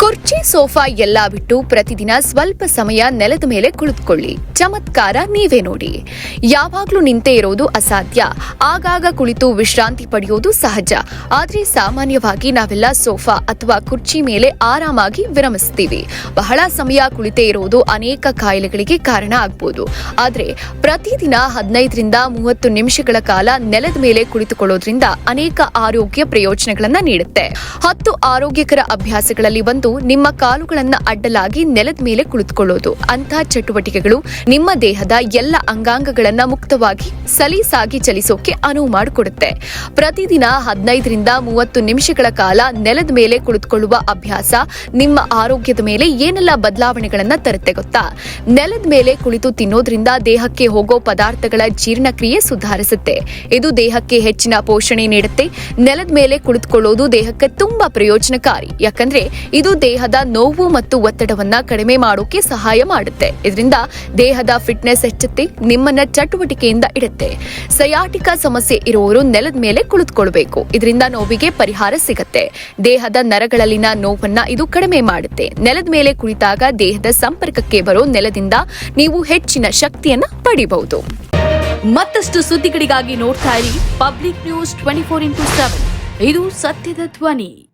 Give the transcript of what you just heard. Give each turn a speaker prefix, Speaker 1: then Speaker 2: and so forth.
Speaker 1: ಕುರ್ಚಿ ಸೋಫಾ ಎಲ್ಲ ಬಿಟ್ಟು ಪ್ರತಿದಿನ ಸ್ವಲ್ಪ ಸಮಯ ನೆಲದ ಮೇಲೆ ಕುಳಿತುಕೊಳ್ಳಿ. ಚಮತ್ಕಾರ ನೀವೇ ನೋಡಿ. ಯಾವಾಗ್ಲೂ ನಿಂತೇ ಇರೋದು ಅಸಾಧ್ಯ. ಆಗಾಗ ಕುಳಿತು ವಿಶ್ರಾಂತಿ ಪಡೆಯೋದು ಸಹಜ. ಆದ್ರೆ ಸಾಮಾನ್ಯವಾಗಿ ನಾವೆಲ್ಲ ಸೋಫಾ ಅಥವಾ ಕುರ್ಚಿ ಮೇಲೆ ಆರಾಮಾಗಿ ವಿರಮಿಸ್ತೀವಿ. ಬಹಳ ಸಮಯ ಕುಳಿತೇ ಇರೋದು ಅನೇಕ ಕಾಯಿಲೆಗಳಿಗೆ ಕಾರಣ ಆಗ್ಬೋದು. ಆದ್ರೆ ಪ್ರತಿದಿನ ಹದಿನೈದರಿಂದ ಮೂವತ್ತು ನಿಮಿಷಗಳ ಕಾಲ ನೆಲದ ಮೇಲೆ ಕುಳಿತುಕೊಳ್ಳೋದ್ರಿಂದ ಅನೇಕ ಆರೋಗ್ಯ ಪ್ರಯೋಜನಗಳನ್ನ ನೀಡುತ್ತೆ. ಹತ್ತು ಆರೋಗ್ಯಕರ ಅಭ್ಯಾಸಗಳಲ್ಲಿ ಒಂದು ನಿಮ್ಮ ಕಾಲುಗಳನ್ನ ಅಡ್ಡಲಾಗಿ ನೆಲದ ಮೇಲೆ ಕುಳಿತುಕೊಳ್ಳೋದು. ಅಂತಹ ಚಟುವಟಿಕೆಗಳು ನಿಮ್ಮ ದೇಹದ ಎಲ್ಲ ಅಂಗಾಂಗಗಳನ್ನ ಮುಕ್ತವಾಗಿ ಸಲೀಸಾಗಿ ಚಲಿಸೋಕೆ ಅನುವು ಮಾಡಿಕೊಡುತ್ತೆ. ಪ್ರತಿದಿನ ಹದಿನೈದರಿಂದ ಮೂವತ್ತು ನಿಮಿಷಗಳ ಕಾಲ ನೆಲದ ಮೇಲೆ ಕುಳಿತುಕೊಳ್ಳುವ ಅಭ್ಯಾಸ ನಿಮ್ಮ ಆರೋಗ್ಯದ ಮೇಲೆ ಏನೆಲ್ಲ ಬದಲಾವಣೆಗಳನ್ನ ತರುತ್ತೆ ಗೊತ್ತಾ? ನೆಲದ ಮೇಲೆ ಕುಳಿತು ತಿನ್ನೋದ್ರಿಂದ ದೇಹಕ್ಕೆ ಹೋಗೋ ಪದಾರ್ಥಗಳ ಜೀರ್ಣಕ್ರಿಯೆ ಸುಧಾರಿಸುತ್ತೆ. ಇದು ದೇಹಕ್ಕೆ ಹೆಚ್ಚಿನ ಪೋಷಣೆ ನೀಡುತ್ತೆ. ನೆಲದ ಮೇಲೆ ಕುಳಿತುಕೊಳ್ಳೋದು ದೇಹಕ್ಕೆ ತುಂಬಾ ಪ್ರಯೋಜನಕಾರಿ. ಯಾಕಂದ್ರೆ ಇದು ದೇಹದ ನೋವು ಮತ್ತು ಒತ್ತಡವನ್ನ ಕಡಿಮೆ ಮಾಡೋಕೆ ಸಹಾಯ ಮಾಡುತ್ತೆ. ಇದರಿಂದ ದೇಹದ ಫಿಟ್ನೆಸ್ ಹೆಚ್ಚುತ್ತೆ, ನಿಮ್ಮನ್ನ ಚಟುವಟಿಕೆಯಿಂದ ಇಡುತ್ತೆ. ಸಯಾಟಿಕ ಸಮಸ್ಯೆ ಇರುವವರು ನೆಲದ ಮೇಲೆ ಕುಳಿತುಕೊಳ್ಬೇಕು. ಇದರಿಂದ ನೋವಿಗೆ ಪರಿಹಾರ ಸಿಗುತ್ತೆ. ದೇಹದ ನರಗಳಲ್ಲಿನ ನೋವನ್ನ ಇದು ಕಡಿಮೆ ಮಾಡುತ್ತೆ. ನೆಲದ ಮೇಲೆ ಕುಳಿತಾಗ ದೇಹದ ಸಂಪರ್ಕಕ್ಕೆ ಬರೋ ನೆಲದಿಂದ ನೀವು ಹೆಚ್ಚಿನ ಶಕ್ತಿಯನ್ನ ಪಡಿಬಹುದು.
Speaker 2: ಮತ್ತಷ್ಟು ಸುದ್ದಿಗಳಿಗಾಗಿ ನೋಡ್ತಾ ಇರಿ public news twenty four into seven. ಇದು ಸತ್ಯದ ಧ್ವನಿ.